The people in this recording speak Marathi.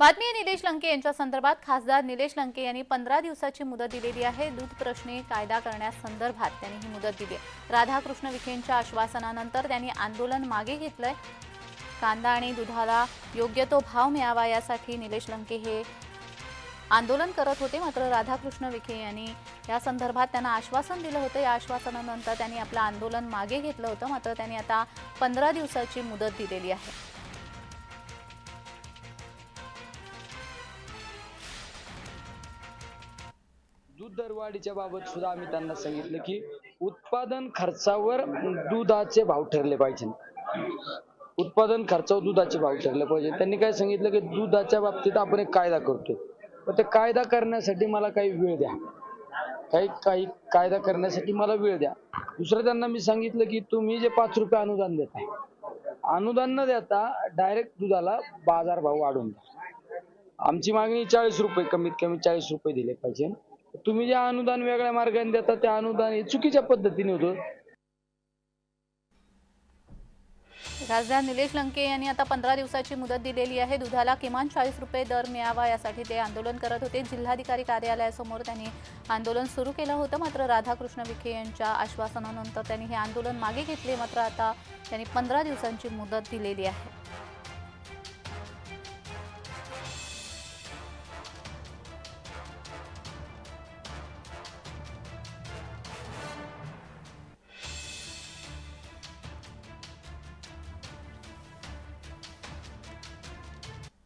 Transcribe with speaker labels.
Speaker 1: बातमी आहे निलेश लंके यांच्या संदर्भात. खासदार निलेश लंके यांनी पंधरा दिवसाची मुदत दिलेली आहे. दूध प्रश्नी कायदा करण्यासंदर्भात त्यांनी ही मुदत दिली आहे. राधाकृष्ण विखेंच्या आश्वासनानंतर त्यांनी आंदोलन मागे घेतलंय. कांदा आणि दुधाला योग्य तो भाव मिळावा यासाठी निलेश लंके हे आंदोलन करत होते. मात्र राधाकृष्ण विखे यांनी या संदर्भात त्यांना आश्वासन दिलं होतं. या आश्वासनानंतर त्यांनी आपलं आंदोलन मागे घेतलं होतं. मात्र त्यांनी आता पंधरा दिवसाची मुदत दिलेली आहे.
Speaker 2: दूध दरवाढीच्या बाबत सुद्धा आम्ही त्यांना सांगितलं की उत्पादन खर्चावर दुधाचे भाव ठरले पाहिजे. उत्पादन खर्चावर दुधाचे भाव ठरले पाहिजे. त्यांनी काय सांगितलं की दुधाच्या बाबतीत आपण एक कायदा करतोय. पण ते कायदा करण्यासाठी मला काही वेळ द्या. काही काही कायदा करण्यासाठी मला वेळ द्या. दुसरं त्यांना मी सांगितलं की तुम्ही जे पाच रुपये अनुदान देता अनुदान न देता डायरेक्ट दुधाला बाजार भाव वाढवून द्या. आमची मागणी चाळीस रुपये कमीत कमी चाळीस रुपये दिले पाहिजे. तुम्ही जे अनुदान वेगळ्या मार्गाने देता ते अनुदान हे चुकीच्या पद्धतीने होतं.
Speaker 1: खासदार निलेश लंके यांनी आता पंधरा दिवसाची मुदत दिलेली आहे. दुधाला किमान चाळीस रुपये दर मिळावा यासाठी ते आंदोलन करत होते. जिल्हाधिकारी कार्यालयासमोर त्यांनी आंदोलन सुरू केलं होतं मात्र राधाकृष्ण विखे यांच्या आश्वासनानंतर त्यांनी हे आंदोलन मागे घेतले. मात्र आता त्यांनी पंधरा दिवसांची मुदत दिलेली आहे.